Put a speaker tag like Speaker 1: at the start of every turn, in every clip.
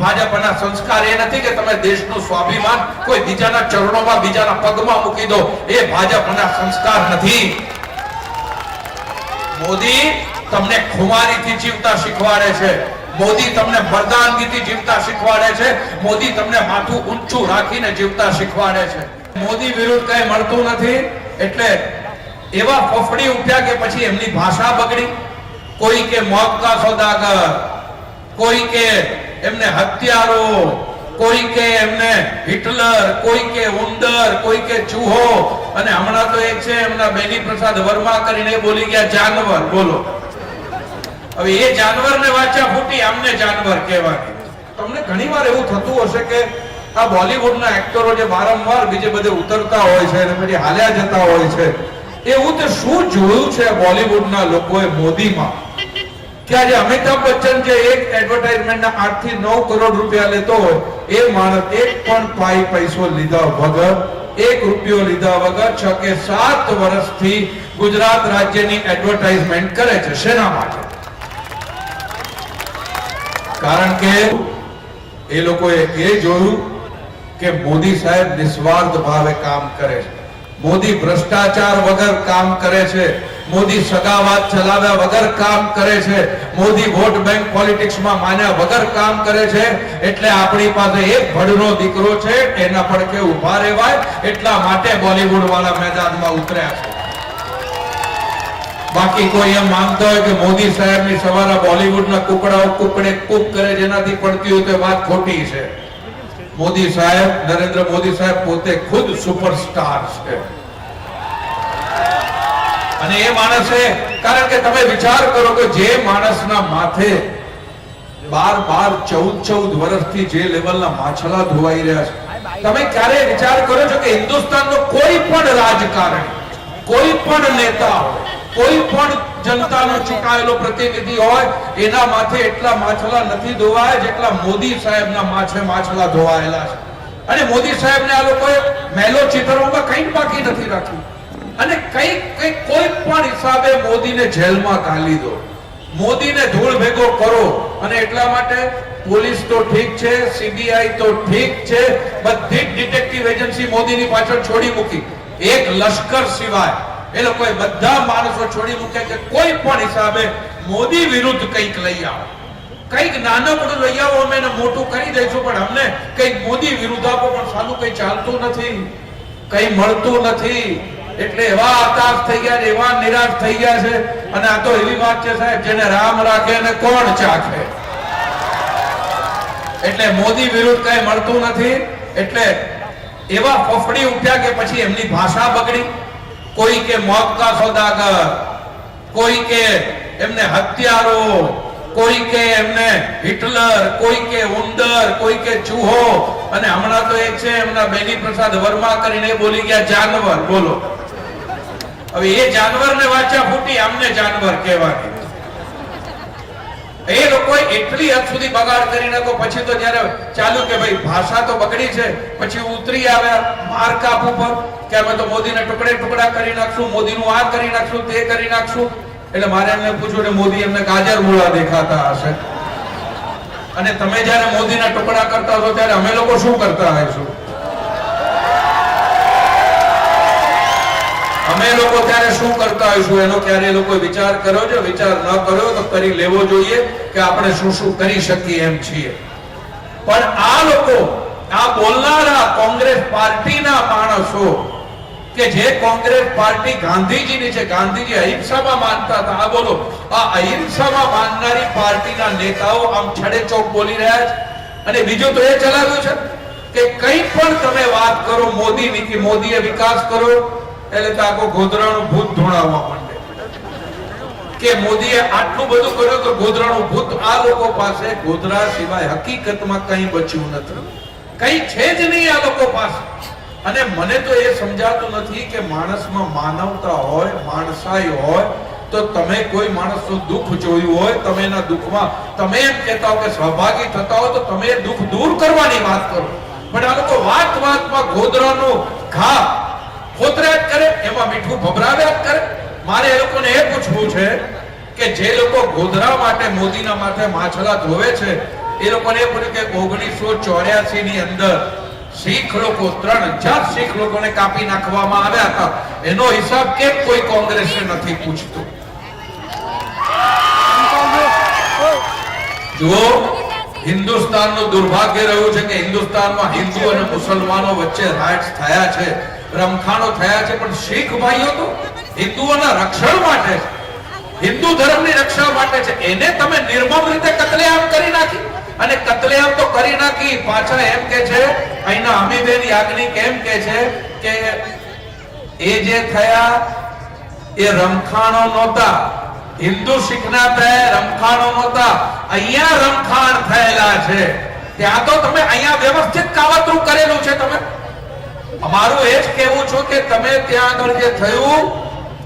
Speaker 1: ભાજપના સંસ્કાર એ નથી કે તમે દેશનું સ્વાભિમાન કોઈ બીજાના ચરણોમાં, બીજાના પગમાં મૂકી દો. એ ભાજપના સંસ્કાર નથી. મોદી તમને ખુમારીથી જીવતા શીખવાડે છે. મોદી તમને મર્દાનગીથી જીવતા શીખવાડે છે. મોદી તમને માથું ઊંચું રાખીને જીવતા શીખવાડે છે. મોદી વિરુદ્ધ કઈ મળતું નથી. એટલે એવા ફફડી ઉઠ્યા કે પછી એમની ભાષા બગડી. કોઈ કે મોત કા સોદાગર, કોઈ કે એમને હત્યારો, કોઈ કે એમને હિટલર, કોઈ કે ઉંદર, કોઈ કે ચૂહો, અને હમણાં તો એક છે, એમના બેની પ્રસાદ વર્મા કરીને બોલી ગયા, જાનવર બોલો. હવે એ જાનવરને વાંચા ફૂટી આમને જાનવર કહેવાની. તમને ઘણીવાર એવું થતું હશે કે આ બોલિવૂડના એક્ટરો જે વારંવાર બીજે બધે ઉતરતા હોય છે અને પછી હાલ્યા જતા હોય છે, એવું તે શું જોયું છે બોલિવૂડના લોકોએ મોદીમાં? કે આજે અમિતાભ બચ્ચન જે એક એડવર્ટાઇઝમેન્ટના આઠથી નવ કરોડ રૂપિયા લેતો હોય, એ માણસ એક પણ પાઈ પૈસો લીધા વગર, એક રૂપિયો લીધા વગર છ કે સાત વર્ષથી ગુજરાત રાજ્યની એડવર્ટાઇઝમેન્ટ કરે છે. શેના માટે? કારણ કે એ લોકોએ એ જોયું કે મોદી સાહેબ નિસ્વાર્થ ભાવે કામ કરે છે. મોદી ભ્રષ્ટાચાર વગર કામ કરે છે. મોદી સગાવાત ચલાવ્યા વગર કામ કરે છે. મોદી વોટ બેંક પોલિટિક્સમાં માન્યા વગર કામ કરે છે. એટલે આપણી પાસે એક ભડનો દીકરો છે, એના પડખે ઊભા રહેવાય. એટલા માટે બોલિવૂડ વાળા મેદાનમાં ઉતર્યા છે. બાકી કોઈ એમ માનતો હોય કે મોદી સાહેબની સવારે બોલિવૂડના કુકડાઓ કુકડે કુક કરે જેનાથી પડતી હોય તો વાત ખોટી છે. મોદી સાહેબ, નરેન્દ્ર મોદી સાહેબ પોતે ખુદ સુપરસ્ટાર છે. અને એ માણસે, કારણ કે તમે વિચાર કરો કે જે માણસના માથે બાર બાર ચૌદ ચૌદ વર્ષથી જે લેવલના માછલા ધોવાઈ રહ્યા છે, તમે ક્યારે વિચાર કરો છો કે હિન્દુસ્તાનનો કોઈ પણ રાજકારણી, કોઈ પણ નેતા હોય કોઈ પણ જનતાનો ચૂંટાયેલો પ્રતિનિધિ હોય, એના માથે એટલા માછલા નથી ધોવાયા જેટલા મોદી સાહેબના માથે માછલા ધોવાયેલા છે. અને મોદી સાહેબને આ લોકોએ મેલો ચિતરવામાં કંઈ બાકી નથી રાખ્યું. અને કઈ કઈ કોઈ પણ હિસાબે મોદીને જેલમાં ઘાલી દો. મોદીને ધૂળ ભેગો કરો. અને એટલા માટે પોલીસ તો ઠીક છે, સીબીઆઈ તો ઠીક છે, બધી જ ડિટેક્ટિવ એજન્સી મોદીની પાછળ છોડી મૂકી. એક લશ્કર સિવાય એ લોકોએ બધા માણસો છોડી મૂક્યા કે કોઈ પણ હિસાબે મોદી વિરુદ્ધ કંઈક લઈ આવો. કંઈક નાનકડું લઈ આવો, અમે મોટું કરી દઈશું, પણ અમને કંઈક મોદી વિરુદ્ધ આપો, પણ સાલું કંઈ ચાલતું નથી, કંઈ મળતું નથી. એટલે એવા હતાશ થઈ ગયા એવા નિરાશ થઈ ગયા છે. અને આ તો એવી વાત છે સાહેબ, જેને રામ રાખે અને કોણ ચાખે? એટલે મોદી વિરુદ્ધ કઈ મળતું નથી. એટલે એવા ફફડી ઉઠ્યા કે પછી એમની ભાષા બગડી. કોઈ કે મોત કા સોદાગર, કોઈ કે એમને હત્યારો, કોઈ કે એમને હિટલર, કોઈ કે ઉંદર, કોઈ કે ચૂહો. અને હમણાં તો એક છે, એમના બેની પ્રસાદ વર્મા કરીને બોલી ગયા, જાનવર. બોલો. હવે એ જાનવરને વાંચ્યા ફૂટી અમને જાનવર કહેવાની એ લોકો એટલી હદ સુધી બગાડ કરી નાખો પછી તો જયારે ચાલુ કે ભાઈ ભાષા તો બગડી છે, પછી ઉતરી આવ્યા માર કાપ ઉપર, કે અમે તો મોદીને ટુકડે ટુકડા કરી નાખશું, મોદીનું આ કરી નાખશું, તે કરી નાખશું. એટલે મારે એમને પૂછ્યું કે મોદી એમને ગાજર મૂળા દેખાતા હશે. અને તમે જ્યારે મોદીના ટુકડા કરતા હશો, ત્યારે અમે લોકો શું કરતા હશું અમે લોકો ત્યારે શું કરતા હોઈશું? એનો ક્યારે એ લોકો વિચાર કર્યો છે? વિચાર ન કર્યો તો કરી લેવો જોઈએ કે આપણે શું શું કરી શકીએ એમ છીએ. પણ આ લોકો, આ બોલનારા કોંગ્રેસ પાર્ટીના માણસો, કે જે કોંગ્રેસ પાર્ટી ગાંધીજીની છે, ગાંધીજી અહિંસામાં માનતા હતા. આ બોલો, આ અહિંસામાં માનનારી પાર્ટીના નેતાઓ આમ છડે ચોક બોલી રહ્યા છે. અને બીજું તો એ ચલાવ્યું છે કે કંઈ પણ તમે વાત કરો મોદીની કે મોદીએ વિકાસ કરો એટલે તો આખો ગોધરાનું ભૂત ધોળાવવા માંડે. કે મોદીએ આટલું બધું કર્યું તો ગોધરાનું ભૂત આ લોકો પાસે ગોધરા સિવાય હકીકતમાં કંઈ બચ્યું નથી. કંઈ છે જ નહીં આ લોકો પાસે. અને મને તો એ સમજાતું નથી કે માણસમાં માનવતા હોય, માણસાઈ હોય, તો તમે કોઈ માણસનું દુઃખ જોયું હોય, તમે એના દુઃખમાં, તમે એમ કહેતા હો કે સહભાગી થતા હો, તો તમે દુઃખ દૂર કરવાની વાત કરો. પણ આ લોકો વાત વાતમાં ગોધરાનો ઘા ખોતરા જ કરે, એમાં મીઠું ભભરાવ્યા જ કરે. મારે એ લોકોને એ પૂછવું છે કે જે લોકો ગોધરા માટે, મોદીના માથે માછલા ધોવે છે, એ લોકોને એ પૂછ્યું કે ઓગણીસો ચોર્યાસી ની અંદર શીખ લોકો, ત્રણ હજાર શીખ લોકોને કાપી નાખવામાં આવ્યા હતા. એનો હિસાબ કેમ કોઈ કોંગ્રેસે નથી પૂછતું? જુઓ, હિન્દુસ્તાનનું દુર્ભાગ્ય રહ્યું છે કે હિન્દુસ્તાનમાં હિન્દુ અને મુસલમાનો વચ્ચે રાઇટ્સ થયા છે. રમખાણો થયા છે, પણ શીખ ભાઈઓ તો હિન્દુઓના રક્ષણ માટે છે. હિન્દુ ધર્મની રક્ષા માટે છે. એને તમે નિર્મમ રીતે કતલેઆમ કરી નાખી. અને કતલેઆમ તો કરી નાખી. પાછા એમ કે છે, અહીંના અમીબેન યાજ્ઞિક એમ કે છે કે એ જે થયા એ રમખાણો નહોતા. હિન્દુ શીખના થયા રમખાણો નહોતા. અહીંયા રમખાણ થયેલા છે. ત્યાં તો તમે અહીંયા વ્યવસ્થિત કાવતરું કરેલું છે તમે. અમારું એ જ કહેવું છું કે તમે ત્યાં આગળ જે થયું,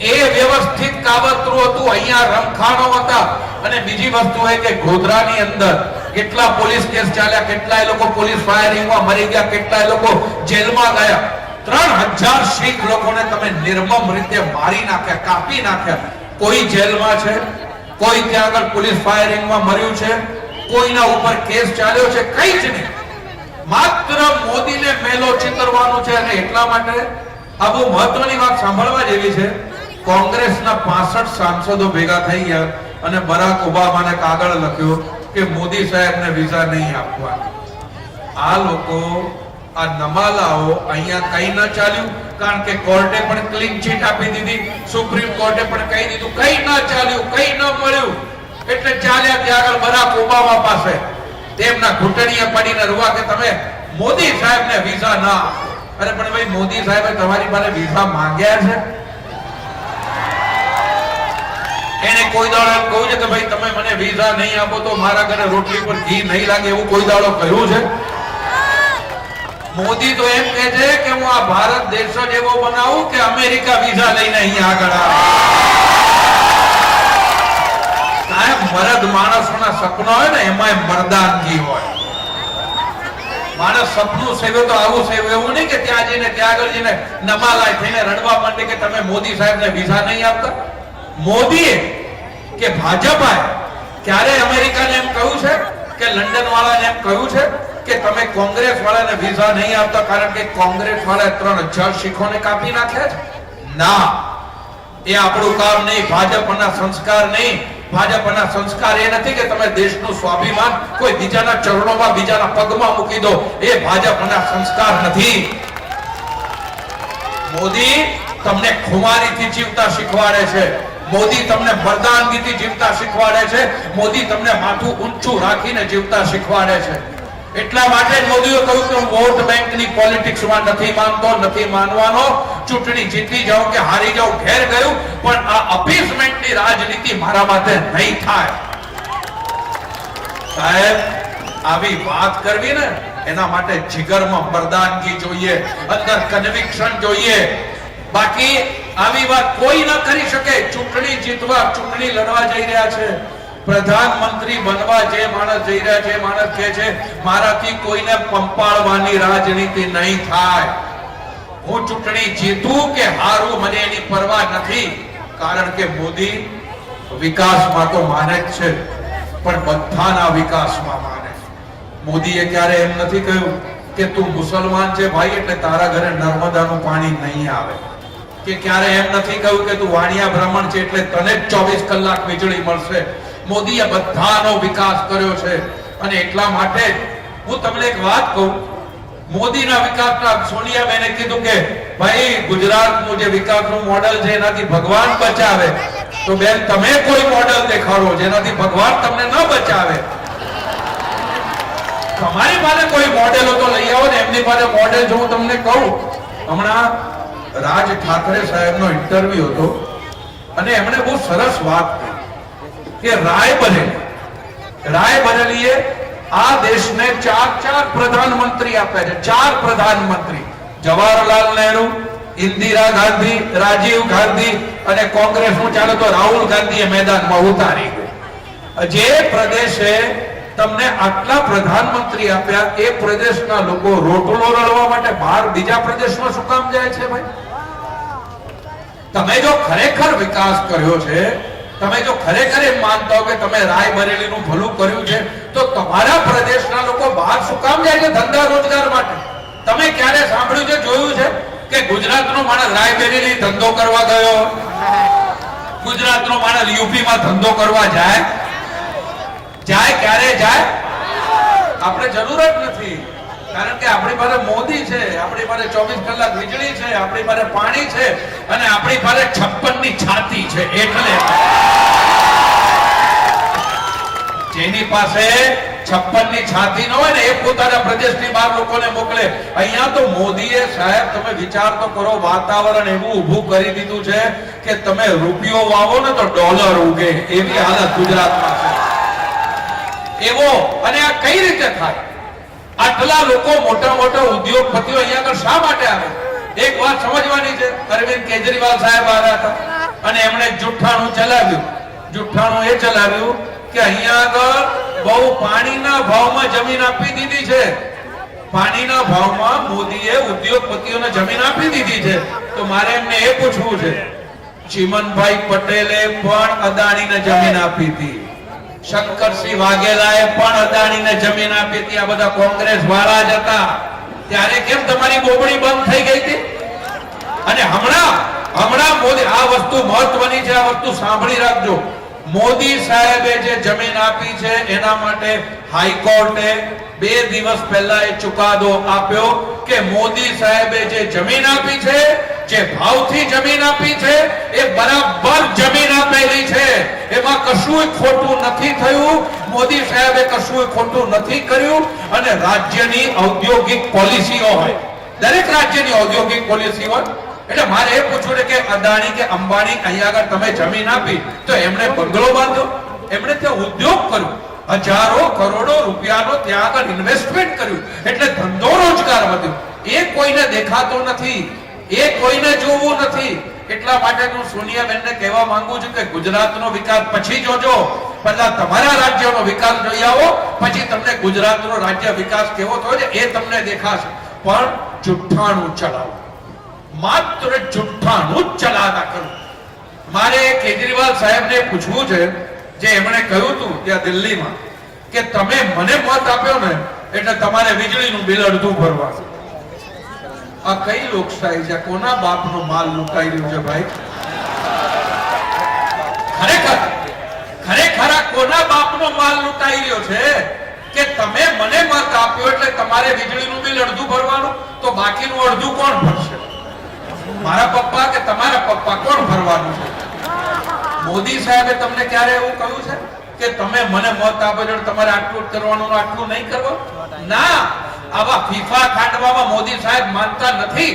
Speaker 1: એ વ્યવસ્થિત કાવતરું હતું. અહીંયા રમખાણો હતા. અને બીજી વસ્તુ એ કે ગોધરાની અંદર કેટલા પોલીસ કેસ ચાલ્યા, કેટલાય લોકો પોલીસ ફાયરિંગમાં મરી ગયા, કેટલાય લોકો જેલમાં ગયા. ત્રણ હજાર શીખ લોકોને તમે નિર્મમ રીતે મારી નાખ્યા, કાપી નાખ્યા. કોઈ જેલમાં છે, કોઈ ત્યાં આગળ પોલીસ ફાયરિંગમાં મર્યું છે, કોઈના ઉપર કેસ ચાલ્યો છે, કઈ જ નહીં. માત્ર મોદીને મેલો ચિતરવાનો છે અને એટલા માટે આ બહુ મહત્વની વાત સાંભળવા જેવી છે. કોંગ્રેસના 65 સાંસદો ભેગા થઈ ગયા અને બરાક ઓબામાને કાગળ લખ્યો કે મોદી સાહેબને વિઝા નહીં આપવા આ લોકો, આ નમાલાઓ અહીંયા કઈ ન ચાલ્યું, કારણ કે કોર્ટે પણ ક્લીન ચીટ આપી દીધી, સુપ્રીમ કોર્ટે પણ કહી દીધું, કઈ ન ચાલ્યું, કઈ ન મળ્યું. એટલે ચાલ્યા ત્યાં આગળ બરાક ઓબામા પાસે તેમના ઘૂંટણીએ પડીને રૂવા કે તમે મોદી સાહેબને વિઝા ના અરે, પણ ભાઈ, મોદી સાહેબે તમારી પાસે વિઝા માંગ્યા છે? એને કોઈ દાડો કહ્યું છે કે ભાઈ, તમે મને વિઝા નહીં આપો તો મારા ઘરે રોટલી પર ઘી નહીં લાગે એવું કોઈ દાડો કહ્યું છે? મોદી તો એમ કહે છે કે હું આ ભારત દેશ જ એવો બનાવું કે અમેરિકા વિઝા લઈને અહીંયા આગળ આવે. કાયમ મરદ માણસના સપના હોય ને એમાં મરદાનગી હોય. માણસ સપનું સેવે તો આવું સેવે એવું નહીં કે ત્યાં જઈને, ત્યાં આગળ જઈને નમાલાય થઈને રડવા માંડે કે તમે મોદી સાહેબને વિઝા નહીં આપતા? મોદીએ કે ભાજપાએ ક્યારે અમેરિકાને એમ કહ્યું છે કે લંડન વાળાને એમ કહ્યું છે કે તમે કોંગ્રેસ વાળાને વિઝા નહીં આપતા કારણ કે કોંગ્રેસ વાળા ત્રણ હજાર શીખોને કાપી નાખ્યા છે? ના. એ આપણું કામ નહીં, ભાજપના સંસ્કાર નહીં. ભાજપના સંસ્કાર એ નથી કે તમે દેશનું સ્વાભિમાન કોઈ બીજાના ચરણોમાં, બીજાના પગમાં મૂકી દો. એ ભાજપના સંસ્કાર નથી. મોદી તમને ખુમારીથી જીવતા શીખવાડે છે. મોદી તમને મર્દાનગીથી જીવતા શીખવાડે છે. મોદી તમને માથું ઊંચું રાખીને જીવતા શીખવાડે છે. એટલા માટે મોદીએ કહ્યું કે હું વોટ બેંકની પોલિટિક્સમાં નથી માનતો, નથી માનવાનો. ચૂંટણી જીતી જાઉં કે હારી જાઉં, ઘેર ગયું, પણ આ અપીસમેન્ટની રાજનીતિ મારા માટે નહીં થાય. સાહેબ, આવી વાત કરવી ને, એના માટે જીગરમાં મર્દાનગી જોઈએ, અંદર કન્વિક્શન જોઈએ. બાકી, આવી વાત કોઈ ન કરી શકે. ચૂંટણી જીતવા, ચૂંટણી લડવા જઈ રહ્યા છે. પ્રધાનમંત્રી બનવા જે માણસ જઈ રહ્યા છે માણસ કે છે, મારાથી કોઈને પંપાળવાની રાજનીતિ નહીં થાય. હું ચૂંટણી જીતું કે હારું મને એની પરવા નથી. કારણ કે મોદી વિકાસમાં તો માને જ છે, પણ બધાના વિકાસમાં માને મોદીએ ક્યારે એમ નથી કહ્યું કે, તું મુસલમાન છે ભાઈ, એટલે તારા ઘરે નર્મદાનું પાણી નહીં આવે. કે ક્યારે એમ નથી કહ્યું કે, તું વાણિયા બ્રાહ્મણ છે, એટલે તને જ ચોવીસ કલાક વીજળી મળશે. મોદીએ બધાનો વિકાસ કર્યો છે. અને એટલા માટે હું તમને એક વાત કહું. મોદીના વિકાસના સોનિયાબેને કીધું કે, ભાઈ, ગુજરાતનું જે વિકાસનું મોડેલ છે, એનાથી ભગવાન બચાવે. તો બેન, તમે કોઈ મોડેલ દેખાડો જેનાથી ભગવાન તમને ન બચાવે? તમારી પાસે કોઈ મોડેલો તો લઈ આવો ને, એમની પાસે મોડેલ જો હું તમને કહું. હમણાં રાજ ઠાકરે સાહેબનો ઇન્ટરવ્યુ હતો. અને એમણે બહુ સરસ વાત કે રાયબરેલી રાયબરેલીએ આ દેશને ચાર ચાર પ્રધાનમંત્રી આપ્યા છે. ચાર પ્રધાનમંત્રી. જવાહરલાલ નહેરુ, ઇન્દિરા ગાંધી, રાજીવ ગાંધી અને કોંગ્રેસનું ચાલે તો રાહુલ ગાંધીએ મેદાનમાં ઉતારી જે પ્રદેશે તમને આટલા પ્રધાનમંત્રી આપ્યા, એ પ્રદેશના લોકો રોટલો રળવા માટે બહાર બીજા પ્રદેશમાં શું કામ જાય છે ભાઈ? તમે જો ખરેખર વિકાસ કર્યો છે તમે જો ખરેખર એમ માનતા હો કે તમે રાય બરેલીનું ભલું કર્યું છે, તો તમારા પ્રદેશના લોકો બહાર શું કામ જાય છે ધંધા રોજગાર માટે? તમે ક્યારે સાંભળ્યું છે, જોયું છે કે ગુજરાતનો માણસ રાય બરેલી ધંધો કરવા ગયો? ગુજરાતનો માણસ યુપીમાં ધંધો કરવા જાય? જાય ક્યારે જાય? આપણે જરૂર જ નથી. કારણ કે આપણી પાસે મોદી છે, આપણી પાસે ચોવીસ કલાક વીજળી છે, આપણી પાસે પાણી છે અને આપણી પાસે છપ્પનની છાતી છે, એટલે જેની પાસે છપ્પનની છાતી ન હોય ને, એ પોતાના પ્રદેશની બહાર લોકોને મોકલે. અહીંયા તો મોદીએ સાહેબ, તમે વિચાર તો કરો, વાતાવરણ એવું ઊભું કરી દીધું છે કે તમે રૂપિયો વાવો ને તો ડોલર ઉગે, એવી હાલત ગુજરાતમાં છે. એવો, અને આ કઈ રીતે થાય? આટલા લોકો મોટા મોટા ઉદ્યોગપતિઓ અહીંયા આગળ શા માટે આવે? એક વાત સમજવાની છે. અરવિંદ કેજરીવાલ સાહેબ આવ્યા હતા અને એમણે જુઠ્ઠાણું ચલાવ્યું. જુઠ્ઠાણું એ ચલાવ્યું કે અહીંયા આગળ બહુ પાણીના ભાવમાં જમીન આપી દીધી છે. પાણીના ભાવમાં મોદીએ ઉદ્યોગપતિઓને જમીન આપી દીધી છે. તો મારે એમને એ પૂછવું છે. ચીમનભાઈ પટેલે પણ અદાણીને જમીન આપી હતી. શંકરસિંહ વાઘેલાએ પણ અદાણીને જમીન આપી હતી. આ બધા કોંગ્રેસ વાળા જ હતા. ત્યારે કેમ તમારી બોબડી બંધ થઈ ગઈ હતી? અને હમણાં હમણાં મોદી આ વસ્તુ મહત્વની છે, આ વસ્તુ સાંભળી રાખજો. મોદી સાહેબે જે જમીન આપી છે, એના માટે હાઈકોર્ટે બે દિવસ પહેલા એ ચુકાદો આપ્યો કે મોદી સાહેબે જે જમીન આપી છે, જે ભાવથી જમીન આપી છે, એ બરાબર જમીન આપેલી છે. એમાં કશું ખોટું નથી થયું. મોદી સાહેબે કશું ખોટું નથી કર્યું અને રાજ્યની ઔદ્યોગિક પોલિસીઓ હોય. દરેક રાજ્યની ઔદ્યોગિક પોલિસી હોય. એટલે મારે એ પૂછવું અદાણી કે અંબાણી અહીંયા આગળ તમે જમીન આપી, તો એમણે બંગલો બાંધ્યો. એમણે ત્યાં ઉદ્યોગ કર્યો. હજારો કરોડો રૂપિયાનો ત્યાં આગળ ઇન્વેસ્ટમેન્ટ કર્યું. એટલે ધંધો રોજગાર વધ્યો. એ કોઈને દેખાતો નથી. એ કોઈને જોવું નથી. એટલા માટે હું સોનિયાબેનને કહેવા માંગુ છું કે ગુજરાતનો વિકાસ પછી જોજો. પહેલા તમારા રાજ્યનો વિકાસ જોઈ આવો, પછી તમને ગુજરાતનો રાજ્ય વિકાસ કેવો થયો છે એ તમને દેખાશે. પણ જુઠ્ઠાણું ચલાવો. માત્ર જુઠ્ઠાનું જ ચલાવ્યા કરો. મારે કેજરીવાલ સાહેબને પૂછવું છે, જે એમણે કહ્યું હતું ત્યાં દિલ્હીમાં, કે તમે મને મત આપ્યો ને, એટલે તમારે વીજળીનું બિલ અડધું ભરવાનું. આ કઈ લોકશાહી છે? કોના બાપનો માલ લૂંટાઈ રહ્યો છે ભાઈ? ખરેખર ખરેખર કોના બાપનો માલ લૂંટાઈ રહ્યો છે? કે તમે મને મત આપ્યો એટલે તમારે વીજળીનું બિલ અડધું ભરવાનું? તો બાકીનું અડધું કોણ ભરશે? મારા પપ્પા કે તમારા પપ્પા કોણ ભરવાનું છે? મોદી સાહેબે તમને ક્યારે એવું કહ્યું છે કે તમે મને મત આપો છો, તમારે આટલું કરવાનું, આટલું નહીં કરવાનું ના, આવા ફીફા ખાંડવામાં મોદી સાહેબ માનતા નથી.